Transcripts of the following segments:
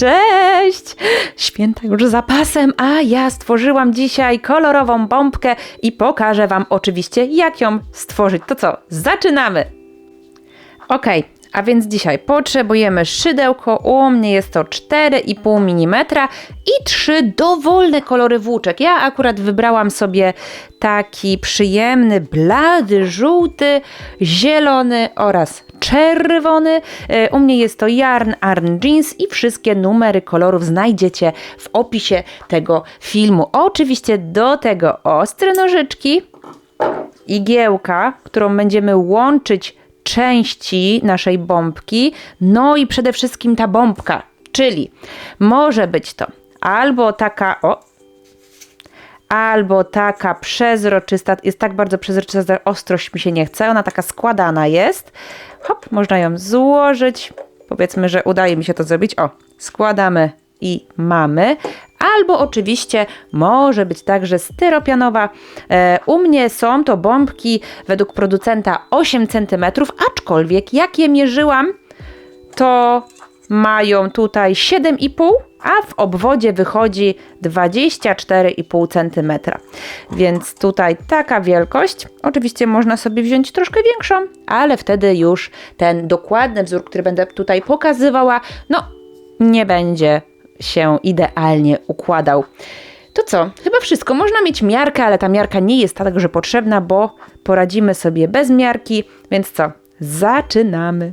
Cześć! Święta już za pasem, a ja stworzyłam dzisiaj kolorową bombkę i pokażę Wam oczywiście, jak ją stworzyć. To co, zaczynamy! Ok, a więc dzisiaj potrzebujemy szydełko, u mnie jest to 4,5 mm i trzy dowolne kolory włóczek. Ja akurat wybrałam sobie taki przyjemny, blady, żółty, zielony oraz czerwony. E, U mnie jest to Yarn Arn Jeans i wszystkie numery kolorów znajdziecie w opisie tego filmu. Oczywiście do tego ostre nożyczki, igiełka, którą będziemy łączyć części naszej bombki, no i przede wszystkim ta bombka, czyli może być to albo taka, o, albo taka przezroczysta, jest tak bardzo przezroczysta, że ostrość mi się nie chce, ona taka składana jest. Hop, można ją złożyć. Powiedzmy, że udaje mi się to zrobić. O, składamy i mamy. Albo oczywiście może być także styropianowa. E, u mnie są to bombki według producenta 8 cm, aczkolwiek jak je mierzyłam, to mają tutaj 7,5, a w obwodzie wychodzi 24,5 cm. Więc tutaj taka wielkość. Oczywiście można sobie wziąć troszkę większą, ale wtedy już ten dokładny wzór, który będę tutaj pokazywała, no nie będzie się idealnie układał. To co? Chyba wszystko. Można mieć miarkę, ale ta miarka nie jest także potrzebna, bo poradzimy sobie bez miarki. Więc co? Zaczynamy.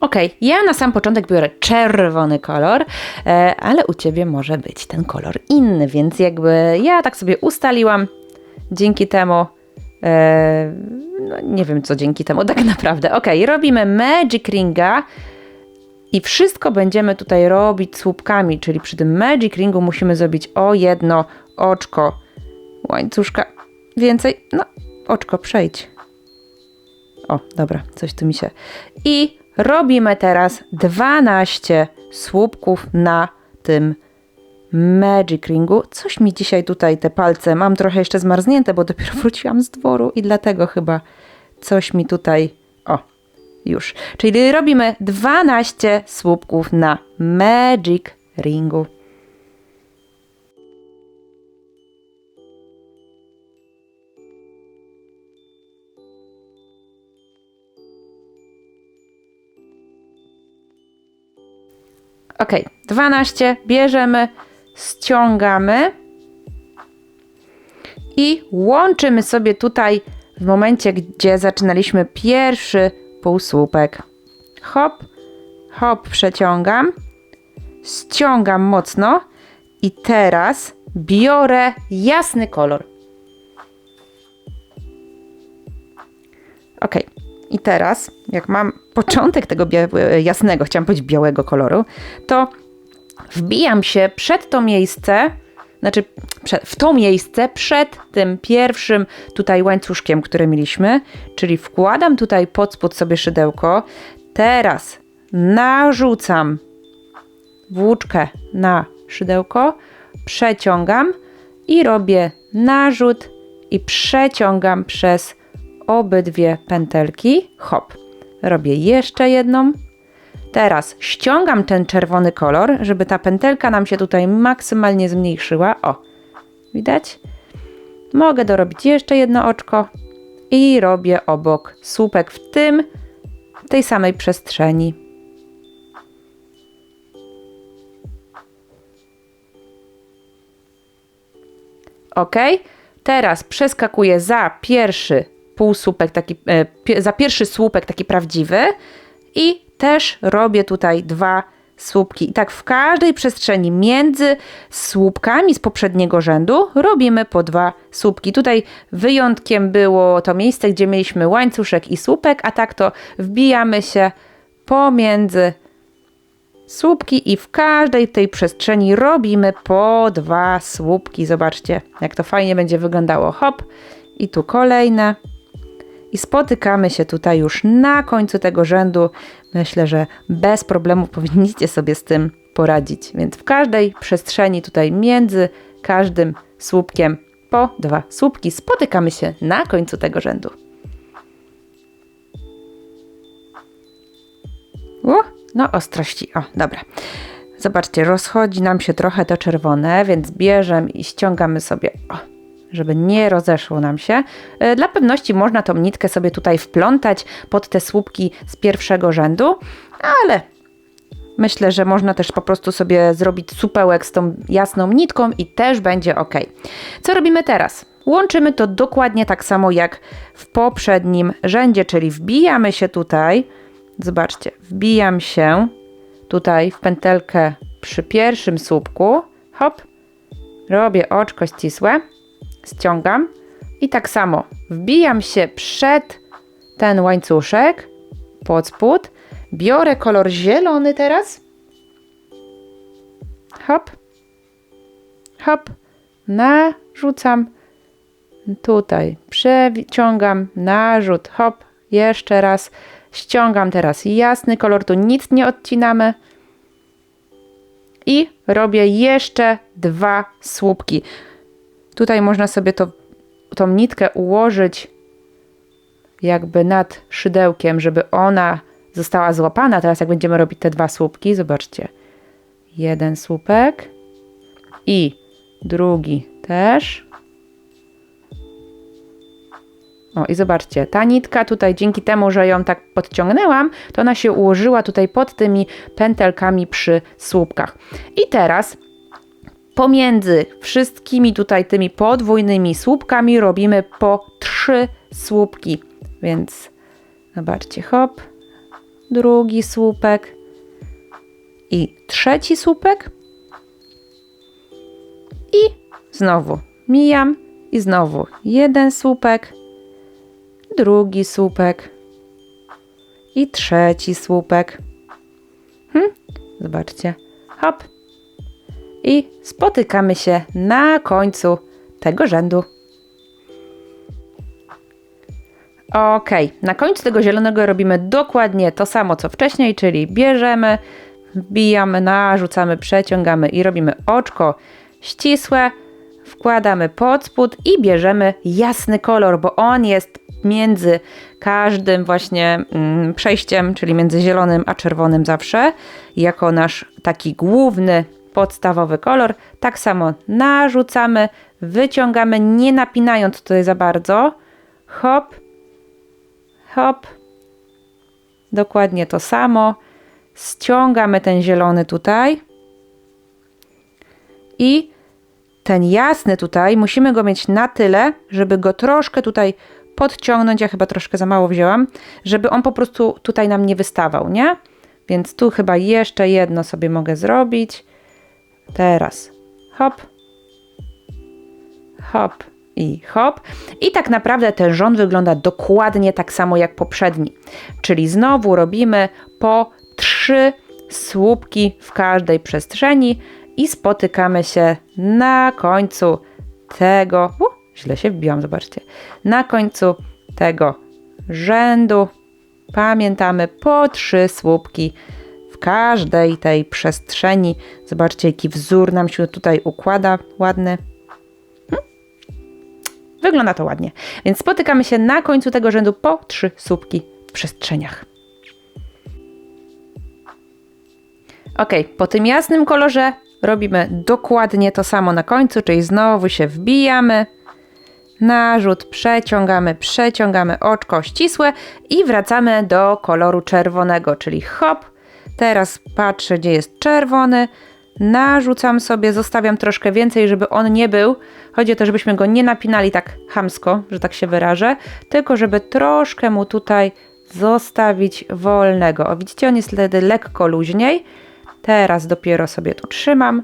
Ok, ja na sam początek biorę czerwony kolor, e, ale u ciebie może być ten kolor inny, więc jakby ja tak sobie ustaliłam. Dzięki temu, e, no nie wiem co dzięki temu, tak naprawdę. Ok, robimy Magic Ringa i wszystko będziemy tutaj robić słupkami, czyli przy tym Magic Ringu musimy zrobić o jedno oczko łańcuszka. Więcej, no oczko przejdź. O, dobra, coś tu mi się. I robimy teraz 12 słupków na tym Magic Ringu. Coś mi dzisiaj tutaj te palce, mam trochę jeszcze zmarznięte, bo dopiero wróciłam z dworu i dlatego chyba coś mi tutaj, o, już. Czyli robimy 12 słupków na Magic Ringu. Ok, 12 bierzemy, ściągamy i łączymy sobie tutaj w momencie, gdzie zaczynaliśmy pierwszy półsłupek. Hop, hop, przeciągam, ściągam mocno i teraz biorę jasny kolor. Ok, i teraz, jak mam początek tego jasnego, chciałam powiedzieć białego koloru, to wbijam się przed to miejsce, znaczy w to miejsce przed tym pierwszym tutaj łańcuszkiem, które mieliśmy, czyli wkładam tutaj pod spód sobie szydełko. Teraz narzucam włóczkę na szydełko, przeciągam i robię narzut i przeciągam przez obydwie pętelki. Hop. Robię jeszcze jedną. Teraz ściągam ten czerwony kolor, żeby ta pętelka nam się tutaj maksymalnie zmniejszyła. O, widać? Mogę dorobić jeszcze jedno oczko i robię obok słupek w tym, w tej samej przestrzeni. Ok, teraz przeskakuję za pierwszy półsłupek, taki, e, za pierwszy słupek taki prawdziwy i też robię tutaj dwa słupki. I tak w każdej przestrzeni między słupkami z poprzedniego rzędu robimy po dwa słupki. Tutaj wyjątkiem było to miejsce, gdzie mieliśmy łańcuszek i słupek, a tak to wbijamy się pomiędzy słupki i w każdej tej przestrzeni robimy po dwa słupki. Zobaczcie, jak to fajnie będzie wyglądało. Hop, i tu kolejne. I spotykamy się tutaj już na końcu tego rzędu. Myślę, że bez problemu powinniście sobie z tym poradzić. Więc w każdej przestrzeni tutaj między każdym słupkiem po dwa słupki spotykamy się na końcu tego rzędu. No, ostrości. O, dobra. Zobaczcie, rozchodzi nam się trochę to czerwone, więc bierzemy i ściągamy sobie, o, żeby nie rozeszło nam się. E, Dla pewności można tą nitkę sobie tutaj wplątać pod te słupki z pierwszego rzędu, ale myślę, że można też po prostu sobie zrobić supełek z tą jasną nitką i też będzie ok. Co robimy teraz? Łączymy to dokładnie tak samo jak w poprzednim rzędzie, czyli wbijamy się tutaj. Zobaczcie, wbijam się tutaj w pętelkę przy pierwszym słupku. Hop, robię oczko ścisłe, ściągam i tak samo wbijam się przed ten łańcuszek pod spód. Biorę kolor zielony teraz. Hop, hop, narzucam tutaj, przeciągam, narzut, hop, jeszcze raz, ściągam teraz jasny kolor, tu nic nie odcinamy i robię jeszcze dwa słupki. Tutaj można sobie to, tą nitkę ułożyć jakby nad szydełkiem, żeby ona została złapana. Teraz jak będziemy robić te dwa słupki, zobaczcie. Jeden słupek i drugi też. O i zobaczcie, ta nitka tutaj dzięki temu, że ją tak podciągnęłam, to ona się ułożyła tutaj pod tymi pętelkami przy słupkach. I teraz pomiędzy wszystkimi tutaj tymi podwójnymi słupkami robimy po trzy słupki. Więc zobaczcie, hop, drugi słupek i trzeci słupek. I znowu mijam i znowu jeden słupek, drugi słupek i trzeci słupek. Hm? Zobaczcie, hop. I spotykamy się na końcu tego rzędu. Ok, na końcu tego zielonego robimy dokładnie to samo co wcześniej, czyli bierzemy, wbijamy, narzucamy, przeciągamy i robimy oczko ścisłe, wkładamy pod spód i bierzemy jasny kolor, bo on jest między każdym właśnie mm, przejściem, czyli między zielonym a czerwonym zawsze, jako nasz taki główny, podstawowy kolor. Tak samo narzucamy, wyciągamy, nie napinając tutaj za bardzo. Hop, hop. Dokładnie to samo. Ściągamy ten zielony tutaj. I ten jasny tutaj, musimy go mieć na tyle, żeby go troszkę tutaj podciągnąć. Ja chyba troszkę za mało wzięłam, żeby on po prostu tutaj nam nie wystawał, nie? Więc tu chyba jeszcze jedno sobie mogę zrobić. Teraz hop, hop i hop. I tak naprawdę ten rząd wygląda dokładnie tak samo jak poprzedni. Czyli znowu robimy po trzy słupki w każdej przestrzeni i spotykamy się na końcu tego. U, źle się wbiłam, zobaczcie. Na końcu tego rzędu pamiętamy po trzy słupki każdej tej przestrzeni. Zobaczcie, jaki wzór nam się tutaj układa. Ładny. Hmm? Wygląda to ładnie. Więc spotykamy się na końcu tego rzędu po trzy słupki w przestrzeniach. Ok, po tym jasnym kolorze robimy dokładnie to samo na końcu, czyli znowu się wbijamy, narzut, przeciągamy, przeciągamy oczko ścisłe i wracamy do koloru czerwonego, czyli hop. Teraz patrzę, gdzie jest czerwony, narzucam sobie, zostawiam troszkę więcej, żeby on nie był. Chodzi o to, żebyśmy go nie napinali tak hamsko, że tak się wyrażę, tylko żeby troszkę mu tutaj zostawić wolnego. O, widzicie, on jest wtedy lekko luźniej. Teraz dopiero sobie tu trzymam,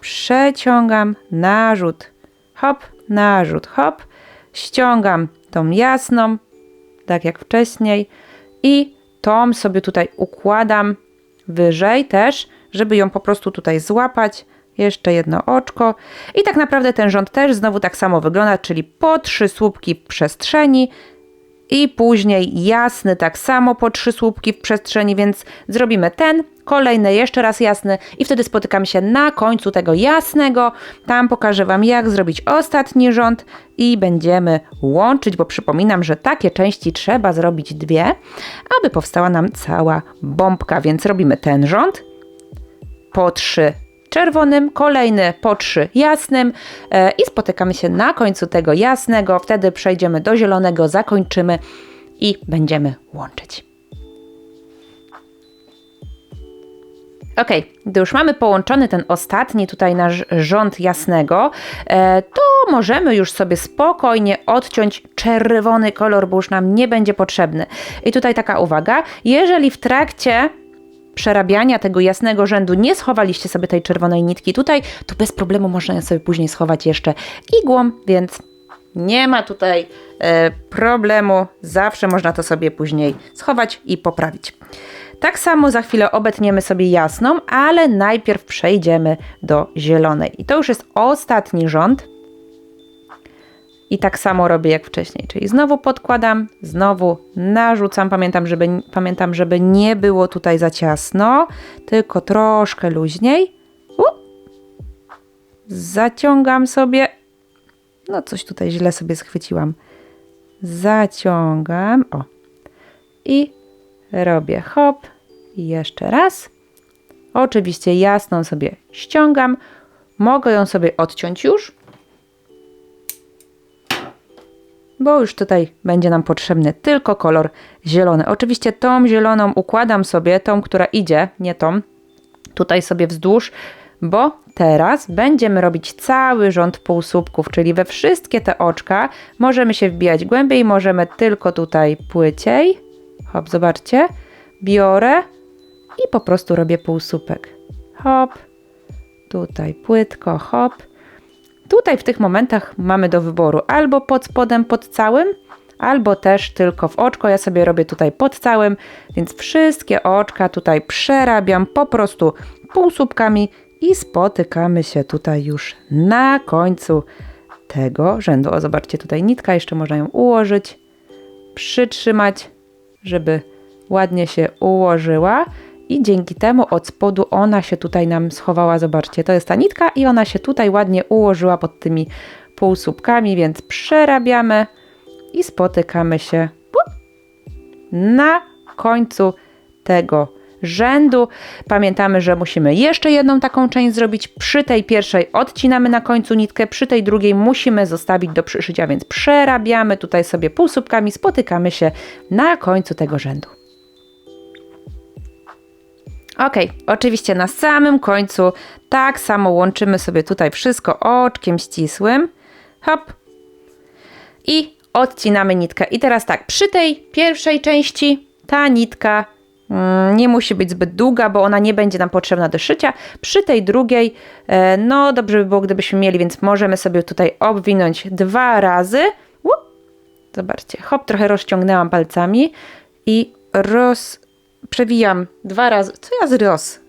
przeciągam, narzut, hop, narzut, hop, ściągam tą jasną, tak jak wcześniej i tą sobie tutaj układam wyżej też, żeby ją po prostu tutaj złapać. Jeszcze jedno oczko. I tak naprawdę ten rząd też znowu tak samo wygląda, czyli po trzy słupki przestrzeni i później jasny tak samo po trzy słupki w przestrzeni, więc zrobimy ten, kolejny jeszcze raz jasny i wtedy spotykamy się na końcu tego jasnego. Tam pokażę Wam jak zrobić ostatni rząd i będziemy łączyć, bo przypominam, że takie części trzeba zrobić dwie, aby powstała nam cała bombka, więc robimy ten rząd po trzy czerwonym, kolejny po trzy jasnym e, i spotykamy się na końcu tego jasnego. Wtedy przejdziemy do zielonego, zakończymy i będziemy łączyć. Ok, gdy już mamy połączony ten ostatni tutaj nasz rząd jasnego, e, to możemy już sobie spokojnie odciąć czerwony kolor, bo już nam nie będzie potrzebny. I tutaj taka uwaga, jeżeli w trakcie przerabiania tego jasnego rzędu nie schowaliście sobie tej czerwonej nitki tutaj, to bez problemu można ją sobie później schować jeszcze igłą, więc nie ma tutaj e, problemu. Zawsze można to sobie później schować i poprawić. Tak samo za chwilę obetniemy sobie jasną, ale najpierw przejdziemy do zielonej. I to już jest ostatni rząd. I tak samo robię jak wcześniej, czyli znowu podkładam, znowu narzucam. Pamiętam żeby, pamiętam, żeby nie było tutaj za ciasno, tylko troszkę luźniej. U! Zaciągam sobie. No, coś tutaj źle sobie schwyciłam. Zaciągam. O. I robię hop. Jeszcze raz. Oczywiście jasną sobie ściągam. Mogę ją sobie odciąć już bo już tutaj będzie nam potrzebny tylko kolor zielony. Oczywiście tą zieloną układam sobie, tą, która idzie, nie tą, tutaj sobie wzdłuż, bo teraz będziemy robić cały rząd półsłupków, czyli we wszystkie te oczka możemy się wbijać głębiej, możemy tylko tutaj płyciej. Hop, zobaczcie. Biorę i po prostu robię półsłupek. Hop, tutaj płytko, hop Tutaj w tych momentach mamy do wyboru albo pod spodem, pod całym, albo też tylko w oczko. Ja sobie robię tutaj pod całym, więc wszystkie oczka tutaj przerabiam po prostu półsłupkami i spotykamy się tutaj już na końcu tego rzędu. O, zobaczcie, tutaj nitka, jeszcze można ją ułożyć, przytrzymać, żeby ładnie się ułożyła i dzięki temu od spodu ona się tutaj nam schowała. Zobaczcie, to jest ta nitka i ona się tutaj ładnie ułożyła pod tymi półsłupkami, więc przerabiamy i spotykamy się na końcu tego rzędu. Pamiętamy, że musimy jeszcze jedną taką część zrobić. Przy tej pierwszej odcinamy na końcu nitkę, przy tej drugiej musimy zostawić do przyszycia, więc przerabiamy tutaj sobie półsłupkami, spotykamy się na końcu tego rzędu. Ok, oczywiście na samym końcu tak samo łączymy sobie tutaj wszystko oczkiem ścisłym. Hop. I odcinamy nitkę. I teraz tak, przy tej pierwszej części ta nitka mm, nie musi być zbyt długa, bo ona nie będzie nam potrzebna do szycia. Przy tej drugiej, e, no dobrze by było, gdybyśmy mieli, więc możemy sobie tutaj obwinąć dwa razy. Zobaczcie, hop, trochę rozciągnęłam palcami i roz, przewijam dwa razy. Co ja zros?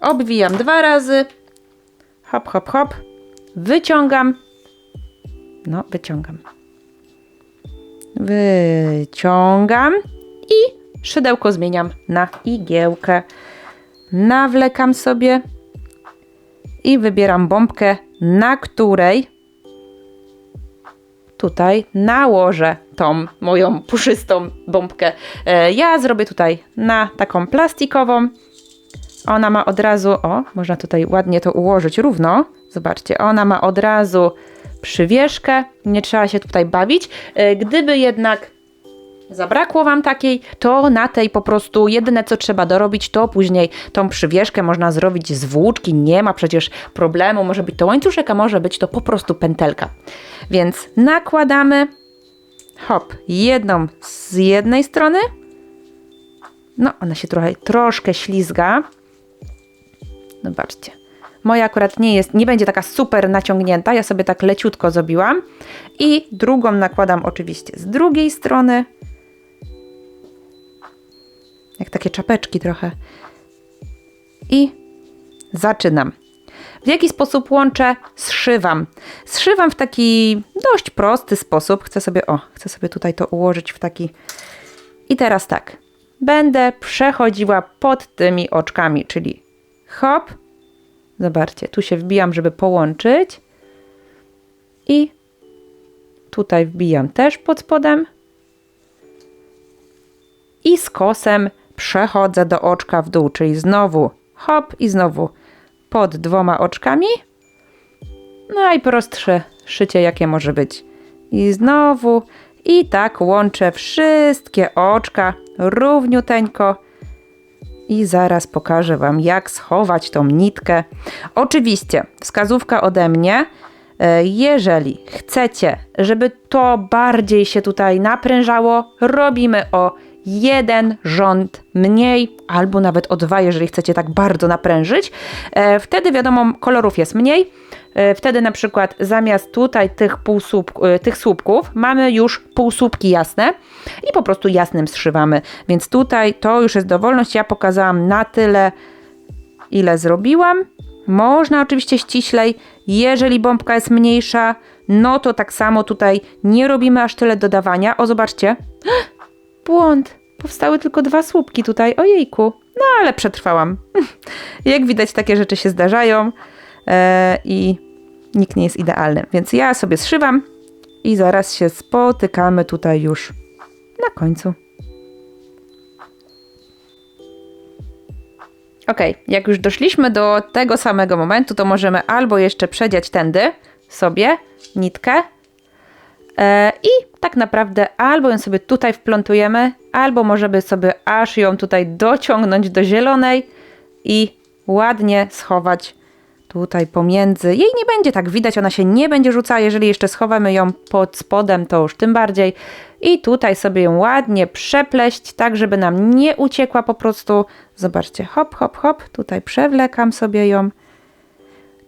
Obwijam dwa razy. Hop, hop, hop. Wyciągam. No, wyciągam. Wyciągam i szydełko zmieniam na igiełkę. Nawlekam sobie i wybieram bombkę, na której tutaj nałożę tą moją puszystą bombkę. E, ja zrobię tutaj na taką plastikową. Ona ma od razu, o, można tutaj ładnie to ułożyć równo. Zobaczcie, ona ma od razu przywieszkę, nie trzeba się tutaj bawić. E, gdyby jednak zabrakło Wam takiej, to na tej po prostu jedyne co trzeba dorobić, to później tą przywieszkę można zrobić z włóczki, nie ma przecież problemu, może być to łańcuszek, a może być to po prostu pętelka. Więc nakładamy, hop, jedną z jednej strony, no ona się trochę, troszkę ślizga, zobaczcie. Moja akurat nie jest, nie będzie taka super naciągnięta, ja sobie tak leciutko zrobiłam. I drugą nakładam oczywiście z drugiej strony. Jak takie czapeczki trochę. I zaczynam. W jaki sposób łączę? Zszywam. Zszywam w taki dość prosty sposób. Chcę sobie, o, chcę sobie tutaj to ułożyć w taki. I teraz tak. Będę przechodziła pod tymi oczkami, czyli hop. Zobaczcie, tu się wbijam, żeby połączyć. I tutaj wbijam też pod spodem. I z kosem przechodzę do oczka w dół, czyli znowu hop i znowu pod dwoma oczkami. Najprostsze szycie, jakie może być. I znowu i tak łączę wszystkie oczka równiuteńko. I zaraz pokażę Wam, jak schować tą nitkę. Oczywiście, wskazówka ode mnie. E, Jeżeli chcecie, żeby to bardziej się tutaj naprężało, robimy o jeden rząd mniej, albo nawet o dwa, jeżeli chcecie tak bardzo naprężyć. E, Wtedy wiadomo, kolorów jest mniej. E, Wtedy na przykład zamiast tutaj tych, półsłupk, e, tych słupków mamy już półsłupki jasne i po prostu jasnym zszywamy. Więc tutaj to już jest dowolność. Ja pokazałam na tyle, ile zrobiłam. Można oczywiście ściślej, jeżeli bombka jest mniejsza, no to tak samo tutaj nie robimy aż tyle dodawania. O, zobaczcie. Błąd. Powstały tylko dwa słupki tutaj. Ojejku. No ale przetrwałam. Jak widać, takie rzeczy się zdarzają e, i nikt nie jest idealny. Więc ja sobie zszywam i zaraz się spotykamy tutaj już na końcu. Ok, jak już doszliśmy do tego samego momentu, to możemy albo jeszcze przedziać tędy sobie nitkę e, i tak naprawdę albo ją sobie tutaj wplątujemy, albo możemy sobie aż ją tutaj dociągnąć do zielonej i ładnie schować tutaj pomiędzy. Jej nie będzie tak widać, ona się nie będzie rzucała. Jeżeli jeszcze schowamy ją pod spodem, to już tym bardziej. I tutaj sobie ją ładnie przepleść, tak żeby nam nie uciekła po prostu. Zobaczcie, hop, hop, hop. Tutaj przewlekam sobie ją.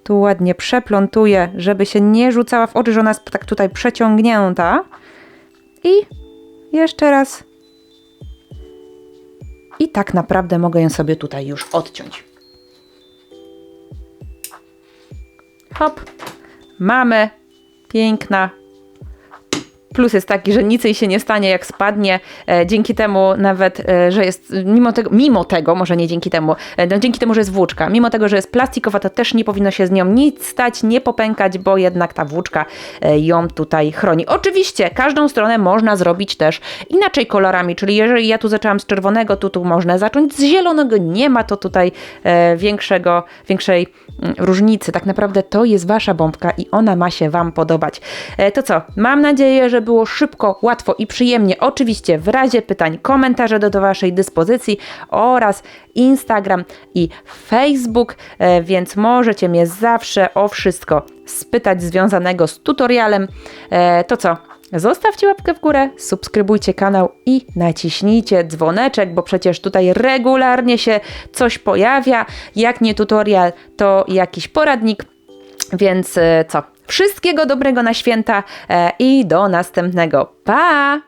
Tu ładnie przeplątuję, żeby się nie rzucała w oczy, że ona jest tak tutaj przeciągnięta. I jeszcze raz. I tak naprawdę mogę ją sobie tutaj już odciąć. Hop. Mamy. Piękna. Plus jest taki, że nic jej się nie stanie, jak spadnie. E, dzięki temu nawet, e, że jest, mimo tego, mimo tego, może nie dzięki temu, e, no, dzięki temu, że jest włóczka, mimo tego, że jest plastikowa, to też nie powinno się z nią nic stać, nie popękać, bo jednak ta włóczka ją tutaj chroni. Oczywiście, każdą stronę można zrobić też inaczej kolorami, czyli jeżeli ja tu zaczęłam z czerwonego, to tu można zacząć z zielonego, nie ma to tutaj większego, większej mm, różnicy. Tak naprawdę to jest wasza bombka i ona ma się wam podobać. To co? Mam nadzieję, że było szybko, łatwo i przyjemnie. Oczywiście w razie pytań komentarze do, do waszej dyspozycji oraz Instagram i Facebook, e, więc możecie mnie zawsze o wszystko spytać związanego z tutorialem. E, to co? Zostawcie łapkę w górę, subskrybujcie kanał i naciśnijcie dzwoneczek, bo przecież tutaj regularnie się coś pojawia. Jak nie tutorial, to jakiś poradnik. Więc e, co? Wszystkiego dobrego na święta e, i do następnego. Pa!